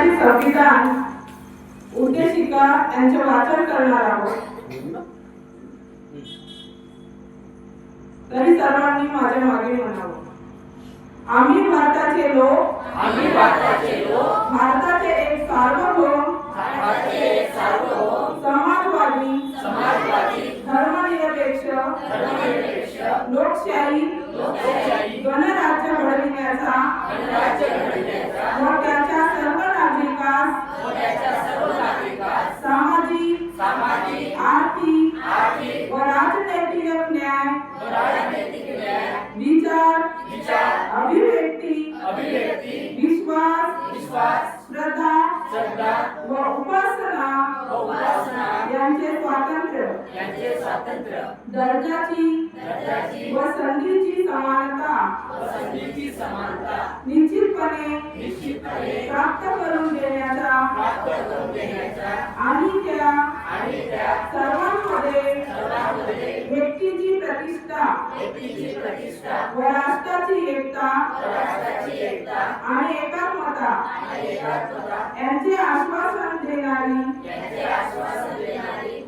मराठी संविधान उद्देशिका यांचे वाचन करणार आहोत. तरी सर्वांनी माझ्या मागे म्हणावं. आम्ही भारताचे लोक आम्ही भारताचे लोक भारताचे एक सार्वभौम भारताचे एक सार्वभौम समाजवादी समाजवादी धर्मनिरपेक्ष धर्मनिरपेक्ष लोकशाही लोकशाही गणराज्य घडविण्याचा गणराज्य घडविण्याचा व त्याच्या सर्व नागरिकास आणि त्या सर्वांमध्ये व्यक्तीची प्रतिष्ठा व राष्ट्राची एकता आणि एकात्मता आणि एकात्मता यांचे आश्वासन देणारी यांचे आश्वासन देणारी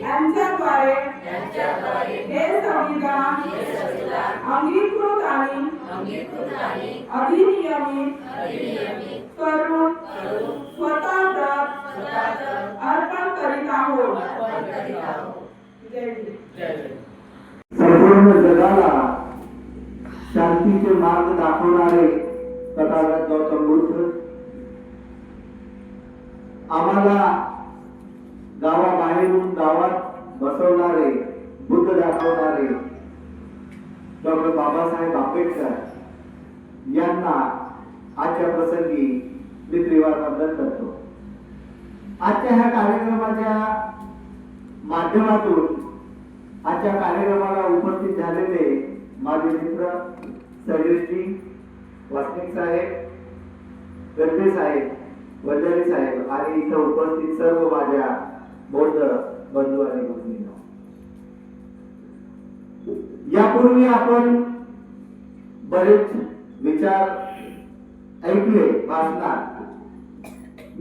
यांच्याद्वारे हे संविधान अंगीकृत आणि अधिनियमित करून स्वतः अर्पण करीत आहोत. संपूर्ण जगाला शांतीचे मार्ग दाखवणारे तथागत गौतम बुद्ध आम्हाला गावाबाहेरून गावात बसवणारे बुद्ध दाखवणारे डॉक्टर बाबासाहेब आंबेडकर यांना आजच्या प्रसंगी मी त्रिवार वंदन करतो. आजच्या ह्या कार्यक्रमाच्या माध्यमातून आजच्या कार्यक्रमाला उपस्थित झालेले माझे मित्र सगळेजी वासनिक साहेब गद्दे साहेब वंजारी साहेब आणि इथं उपस्थित सर्व माझ्या बौद्ध बंधू आणि भगिनींनो. यापूर्वी आपण बरेच विचार ऐकले भाषणात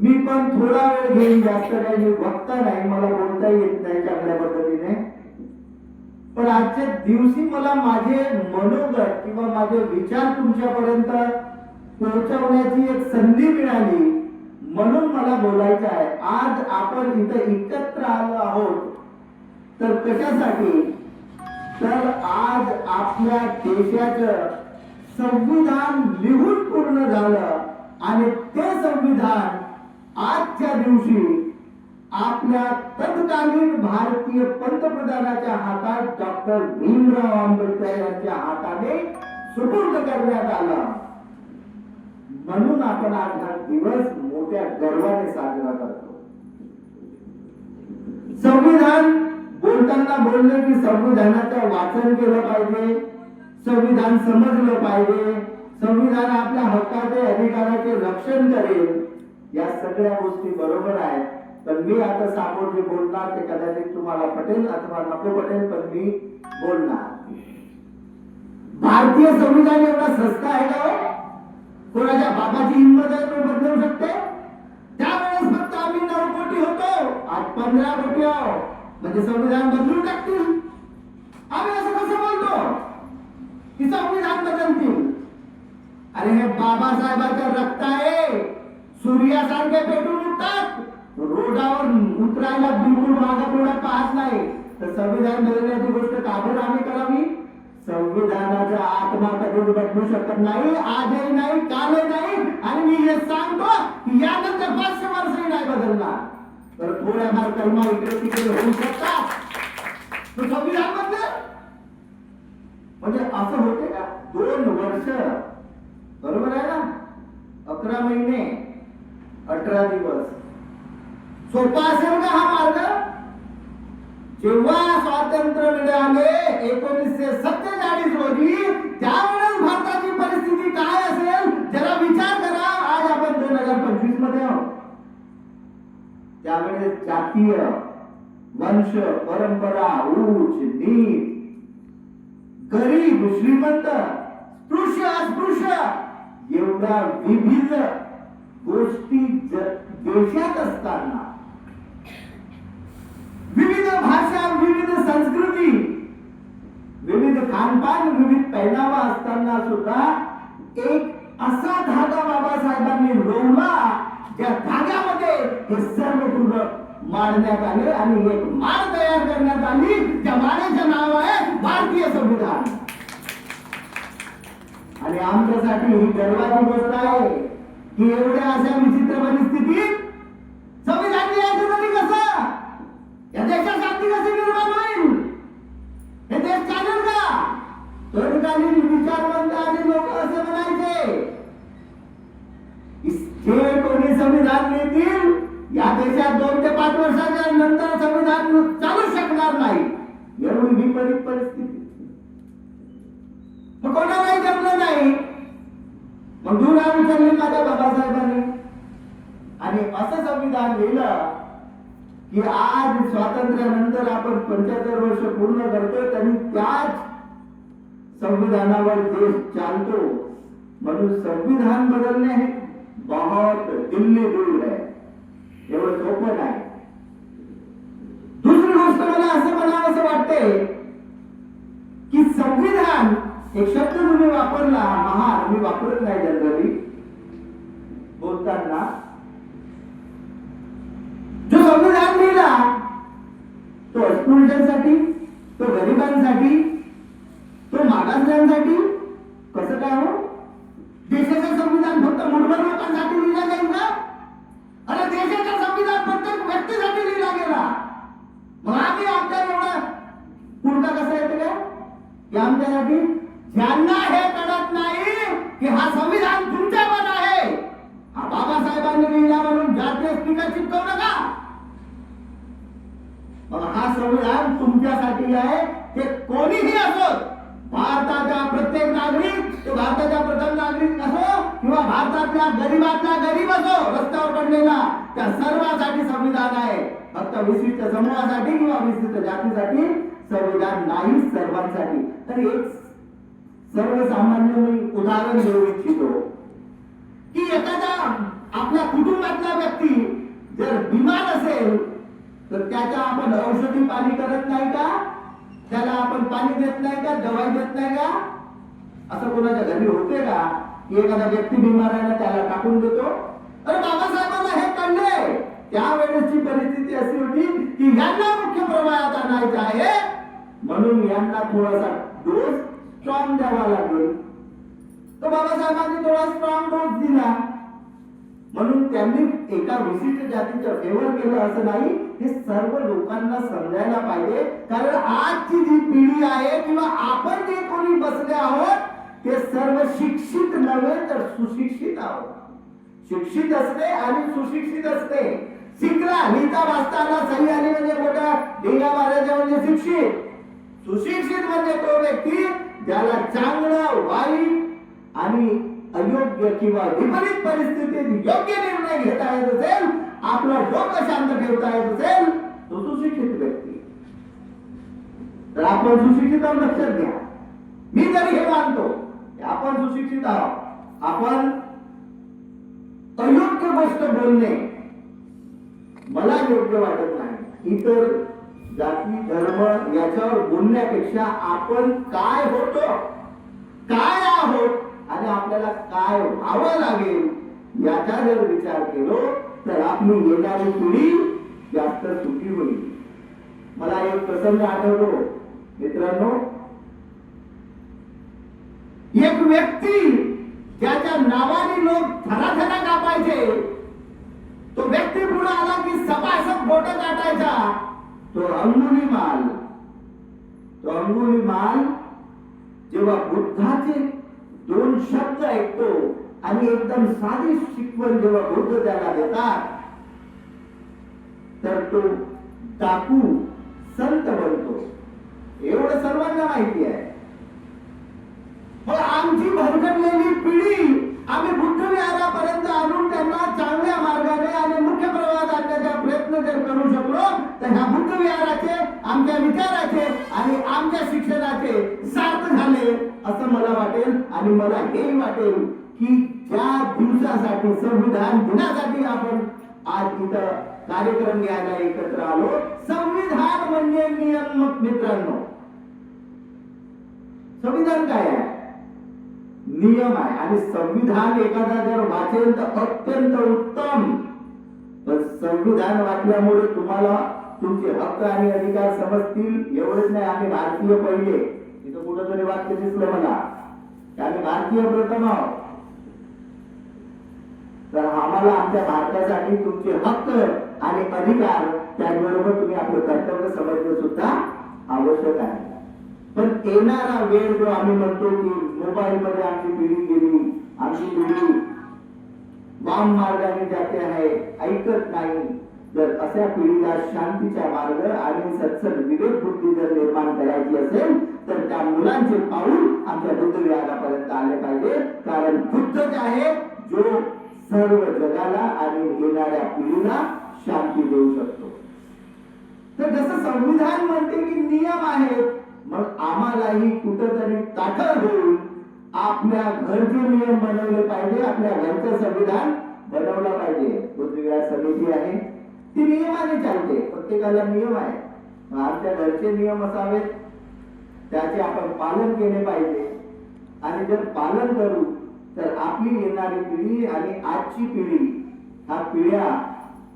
मी पण थोडा वेळ घेईन जास्त काही मी बघता नाही मला बोलता येत नाही चांगल्या पद्धतीने. पण आजच्या दिवशी मला माझे मनोगत किंवा माझे विचार तुमच्यापर्यंत पोहोचवण्याची एक संधी मिळाली. म्हणून मला बोलायचं आहे आज आपण इथं एकत्र आलो आहोत तर कशासाठी? तर आज आपल्या देशाचं संविधान लिहून पूर्ण झालं आणि ते संविधान आजच्या दिवशी आपल्या तत्कालीन भारतीय पंतप्रधानाच्या हातात डॉक्टर भीमराव आंबेडकर यांच्या हाताने सुपूर्द करण्यात आलं. म्हणून आपण आज हा दिवस मोठ्या गर्वाने साजरा करतो. संविधान बोलताना बोलले की संविधानाचं वाचन केलं पाहिजे संविधान समजलं पाहिजे संविधान आपल्या हक्काचे अधिकाराचे रक्षण करेल या सगळ्या गोष्टी बरोबर आहेत. पण मी आता समोर जे बोलणार ते कदाचित तुम्हाला पटेल अथवा नको पटेल पण मी बोलणार. भारतीय संविधान एवढा सस्ता आहे का हो? कोणाच्या बाबाची हिंमत आहे तो बदलू शकते? त्यावेळेस फक्त आम्ही नऊ कोटी होतो. आज पंधरा कोटी आहो. म्हणजे संविधान बदलून टाकतील. आम्ही असं कसं बोलतो? की संविधान बदलतील. अरे हे बाबासाहेबांचं रक्त आहे सूर्यासारखे पेटून उठतात. रोडावर उतरायला बिलकुल मागा पुढे पाहत नाही. तर संविधान बदलण्याची गोष्ट का आम्ही करावी? संविधानाचा आत्मा कधी बदलू शकत नाही. आजही नाही कालही नाही आणि मी हे सांगतो की यानंतर पाचशे वर्षही नाही बदलणार. तर थोड्याफार कलमा इकडे तिकडे होऊ शकतात. तो संविधान बदल. म्हणजे असं होते का? दोन वर्ष बरोबर आहे ना? अकरा महिने अठरा दिवस. सोपा असेल का हा मार्ग? जेव्हा स्वातंत्र्य मिळाले एकोणीसशे सत्तेचाळीस रोजी त्यावेळेस भारताची परिस्थिती काय असेल जरा विचार करा. आज आपण दोन हजार पंचवीसमध्ये आहोत. त्यावेळेस जातीय वंश परंपरा उच्च नीच गरीब श्रीमंत स्पृश्य अस्पृश्य एवढ्या विविध गोष्टी देशात असताना विविध भाषा विविध संस्कृती विविध खानपान विविध पहिनावा असताना सुद्धा एक असा धागा बाबासाहेबांनी रोवला ज्या धाग्यामध्ये हे सर्व फुलं मांडण्यात आले आणि एक माळ तयार करण्यात आली. त्या माळेचं नाव आहे भारतीय संविधान. आणि आमच्यासाठी ही गर्वाची गोष्ट आहे की एवढ्या अशा विचित्र परिस्थितीत संविधान लिहायचं तरी कसं? या देशात शांती कशी निर्माण होईल हे देश चालेल का? तत्कालीन विचारवंत आणि लोक असे म्हणायचे जे कोणी संविधान लिहितील या देशात दोन ते पाच वर्षाच्या नंतर संविधान चालू शकणार नाही. एवढी विपरीत परिस्थिती. मग कोणालाही जमलं नाही. मग धुरा उचलली माझ्या बाबासाहेबांनी. आणि असं संविधान लिहिलं की आज स्वातंत्र्यानंतर आपण पंच्याहत्तर वर्ष पूर्ण करतोय आणि त्याच संविधानावर देश चालतो. म्हणून संविधान बदलणे हे बहुत दिल्ली दूर आहे. एवढं सोपं नाही. दुसरी गोष्ट मला असं म्हणावं असं वाटते की संविधान एक शब्द तुम्ही वापरला महान मी वापरत नाही जनरली. बोलताना. जो संविधान लिहिला तो अस्पृश्यांसाठी तो गरिबांसाठी तो मागासल्यांसाठी कसं काय हो? किंवा भारतातल्या गरीबातला गरीब असो रस्त्यावर पडलेला त्या सर्वांसाठी संविधान आहे. फक्त विशिष्ट समूहासाठी किंवा विशिष्ट जातीसाठी संविधान नाही सर्वांसाठी. तर एक सर्वसामान्य मी उदाहरण देऊ इच्छितो. की एखादा आपल्या कुटुंबातला व्यक्ती जर बिमार असेल तर त्याच्या आपण औषधी पाणी करत नाही का? त्याला आपण पाणी देत नाही का? दवाई देत नाही का? असं कोणाच्या घरी होते का? एखादा व्यक्ती बिमार आहे ना त्याला टाकून देतो. अरे बाबासाहेबांना हे कळले. त्यावेळेसची परिस्थिती अशी होती की यांना मुख्य प्रवाहात आणायचं आहे. म्हणून यांना थोडासा डोस स्ट्रॉंग द्यावा लागेल. तर बाबासाहेबांनी थोडा स्ट्रॉंग डोस दिला. म्हणून त्यांनी एका विशिष्ट जातीचं फेवर केलं असं नाही हे सर्व लोकांना समजायला पाहिजे. कारण आजची जी पिढी आहे किंवा आपण जे कोणी बसले आहोत ते सर्व शिक्षित नव्हे तर सुशिक्षित आहोत. शिक्षित असते आणि सुशिक्षित असते. शिकला लिहिता वाचताना सही आली म्हणजे मोठा ढिंगा मारायचा म्हणजे शिक्षित. सुशिक्षित म्हणजे तो व्यक्ती ज्याला चांगलं वाईट आणि अयोग्य किंवा विपरीत परिस्थितीत योग्य निर्णय घेता येत असेल आपलं डोकं शांत ठेवता येत असेल तो सुशिक्षित व्यक्ती. तर आपण सुशिक्षित लक्षात घ्या. मी तरी हे मानतो आपण सुशिक्षित आहोत. आपण अयोग्य गोष्ट बोलणे मला योग्य वाटत नाही. इतर जाती धर्म याच्यावर बोलण्यापेक्षा आपण काय होतो काय आहोत आणि आपल्याला काय व्हावं लागेल याचा जर विचार केलो तर आपली येणारी पिढी जास्त सुखी होईल. मला एक प्रसंग आठवतो. मित्रांनो एक व्यक्ती ज्याच्या नावाने लोक थराथरा कापायचे. तो व्यक्ती पुढे आला की सभासद बोट काटायचा तो अंगुली माल. तो अंगुली माल जेव्हा बुद्धाचे दोन शब्द ऐकतो आणि एकदम साधी शिकवण जेव्हा बुद्ध त्याला देतात तर तो टाकू संत बनतो. एवढं सर्वांना माहिती आहे. व आमची भरकटलेली पिढी आम्ही बुद्ध विहारापर्यंत आणून त्यांना चांगल्या मार्गाने आणि मुख्य प्रवाहात आणण्याचा प्रयत्न जर करू शकलो तर ह्या बुद्ध विहाराचे आमच्या विचाराचे आणि आमच्या शिक्षणाचे सार्थ झाले असं मला वाटेल आणि मला हेही वाटेल की ज्या दिवसासाठी संविधान दिनासाठी आपण आज इथं कार्यक्रम घ्यायला एकत्र आलो संविधान म्हणजे नियम मित्रांनो. संविधान काय आहे? नियम आहे. आणि संविधान एखादा जर वाचेल तर अत्यंत उत्तम. पण संविधान वाचल्यामुळे तुम्हाला तुमचे हक्क आणि अधिकार समजतील एवढेच नाही. आम्ही भारतीय पहिले. तिथं कुठं तरी वाक्य दिसलं मला. आम्ही भारतीय प्रथम आहोत. तर आम्हाला आमच्या भारतासाठी तुमचे हक्क आणि अधिकार त्याचबरोबर तुम्ही आपलं कर्तव्य समजणं सुद्धा आवश्यक आहे. पण येणारा वेळ जो आम्ही म्हणतो की मोबाईल मध्ये आमची पिढी गेली आमची पिढी वाम मार्गाने जाते आहे ऐकत नाही. जर अशा पिढीला शांतीचा मार्ग आणि सत्सद विवेक बुद्धी जर निर्माण करायची असेल तर त्या मुलांचे पाऊल आमच्या बुद्ध आले पाहिजे. कारण बुद्धच आहे जो सर्व जगाला आणि येणाऱ्या पिढीला शांती देऊ शकतो. तर जसं संविधान म्हणते की नियम आहेत मग आम्हालाही कुठंतरी ताठर होऊन आपल्या घरचे नियम बनवले पाहिजे आपल्या घरचं संविधान बनवलं पाहिजे. बुद्धिविहार समिती आहे. ती नियमाने चालते. प्रत्येकाला नियम आहे. आमच्या घरचे नियम असावेत. त्याचे आपण पालन केले पाहिजे. आणि जर पालन करू तर आपली येणारी पिढी आणि आजची पिढी ह्या पिढ्या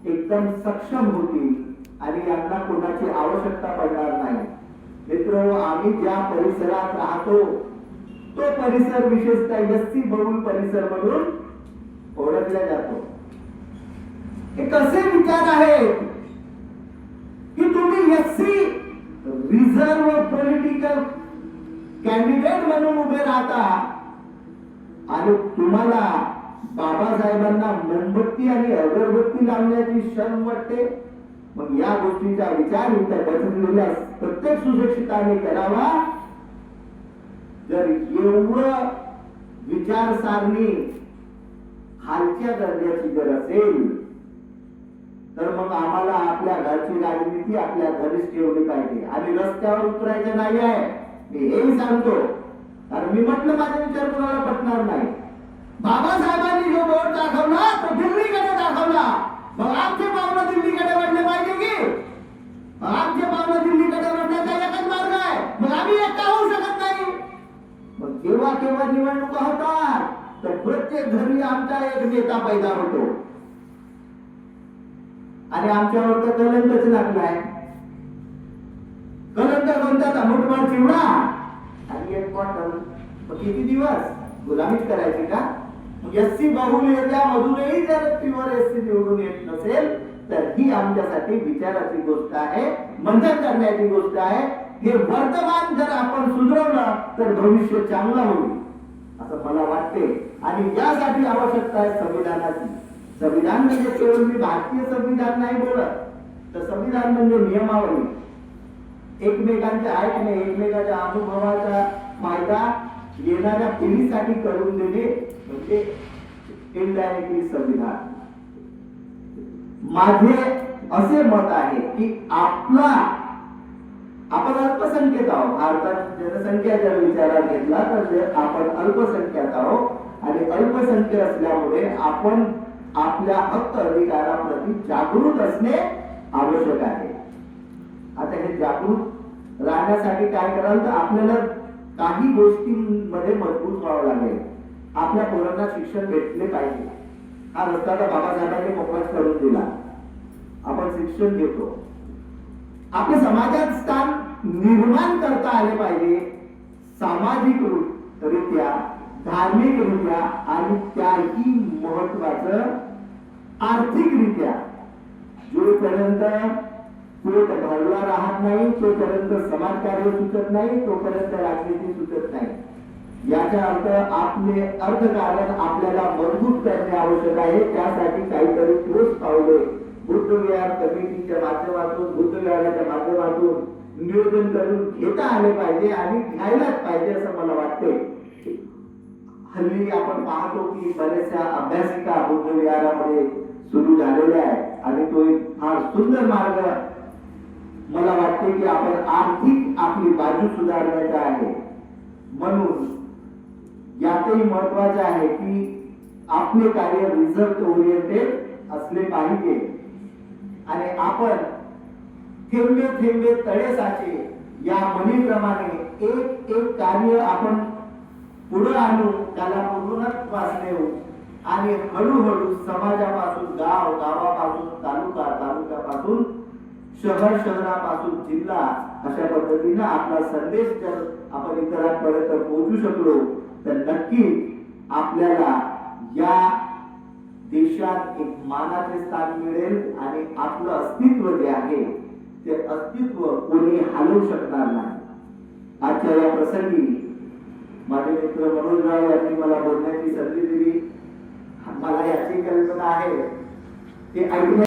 एकदम सक्षम होतील आणि यांना कोणाची आवश्यकता पडणार नाही. मित्र आम्ही ज्या परिसरात राहतो तो परिसर विशेषतः यस्सी बहुल परिसर म्हणून ओळखला जातो. हे कसे विचार आहेत? की तुम्ही यस्सी रिझर्व पॉलिटिकल कॅन्डिडेट म्हणून उभे राहता आणि तुम्हाला बाबासाहेबांना मोमबत्ती आणि अगरबत्ती लावण्याची शरम वाटते मग या गोष्टीचा विचार इथं बसलेल्या प्रत्येक सुशिक्षिताने करावा. जर एवढं विचारसारणी खालच्या दर्जाची जर असेल तर मग आम्हाला आपल्या घरची राजनीती आपल्या घरीच ठेवली पाहिजे. आणि रस्त्यावर उतरायचं नाही आहे. मी हेही सांगतो. कारण मी म्हटलं माझा विचार कोणाला पटणार नाही. बाबासाहेबांनी जो बोर्ड दाखवला तो दिल्लीकडे दाखवला. मग आमचे पावलं दिल्लीकडे वाढले पाहिजे की? मग आमचे पावलं दिल्लीकडे वाढण्याचा एकच मार्ग आहे. मग आम्ही एकटा होऊ शकत नाही. मग केव्हा केव्हा निवडणुका होतात तर प्रत्येक घरी आमचा एक नेता पैदा होतो. आणि आमच्यावर तर कलंकच लागलाय कलंक कोणता मोठमार चिवडा. आणि एक बॉटल किती दिवस? गुलामीच करायची का? एस सी बहुल मधूनही जर प्युअर एस सी निवडून येत नसेल तर ही आमच्यासाठी विचाराची गोष्ट आहे मंथन करण्याची गोष्ट आहे. हे वर्तमान जर आपण सुधरवलं तर भविष्य चांगलं होईल असं मला वाटते. आणि यासाठी आवश्यकता आहे संविधानाची. संविधान म्हणजे केवळ मी भारतीय संविधान नाही बोलत तर संविधान म्हणजे नियमावली. एकमेकांच्या ऐकणे एकमेकाच्या अनुभवाचा फायदा येणाऱ्या पिढीसाठी करून देणे म्हणजे इनडायरेक्टली संविधान. माझे असे मत आहे की आपला आपण अल्पसंख्येत आहोत. भारतात जनसंख्या जर विचारात घेतला तर आपण अल्पसंख्येत आहोत आणि अल्पसंख्य असल्यामुळे आपण आपल्या हक्क अधिकाराप्रती जागृत असणे आवश्यक आहे. आता हे जागृत राहण्यासाठी काय कराल तर आपल्याला काही गोष्टींमध्ये मजबूत व्हावं लागेल. आपल्या पोरांना शिक्षण भेटले पाहिजे. हा रस्ता तर बाबासाहेबांनी मोकळाच करून दिला. आपण शिक्षण घेतो. आपल्या समाजात स्थान निर्माण करता आले पाहिजे. सामाजिक रु- रित्या धार्मिक रित्या आणि त्याही महत्वाचं आर्थिक रित्या जोपर्यंत पेट भरला राहत नाही तोपर्यंत समाजकार्य सुचत नाही तोपर्यंत राजनीती सुचत नाही. याचा अर्थ आपले अर्थकारण आपल्याला मजबूत करणे आवश्यक आहे. त्यासाठी काहीतरी ठोस पावले बुद्ध विहार कमिटीच्या माध्यमातून बुद्धविहाराच्या माध्यमातून नियोजन करून घेता आले पाहिजे आणि घ्यायलाच पाहिजे असं मला वाटते हल्ली आपण पाहतो की बऱ्याचशा अभ्यासिका बुद्धविहारामध्ये सुरू झालेल्या आहेत आणि तो एक फार सुंदर मार्ग मला वाटते की आपण आर्थिक आपली बाजू सुधारण्याचा आहे. म्हणून यातही महत्त्वाचे आहे की आपले कार्य रिझल्ट ओरिएंटेड असले पाहिजे. आणि आपण थेंबे थेंबे तळे साचे या म्हणीप्रमाणे एक एक कार्य आपण पुढे आणू त्याला पूर्णत्वास नेऊ आणि हळूहळू समाजापासून गाव गावापासून तालुका तालुक्यापासून शहर शहरापासून जिल्हा अशा पद्धतीनं आपला संदेश जर आपण इतरांपर्यंत पोहोचू शकलो तर नक्की आपल्याला या देशात एक मानाचे स्थान मिळेल आणि आपलं अस्तित्व जे आहे ते अस्तित्व कोणी हलवू शकणार नाही. आजच्या या प्रसंगी माझे मित्र मनोजराव यांनी मला बोलण्याची संधी दिली. मला याची कल्पना आहे. ते ऐकण्या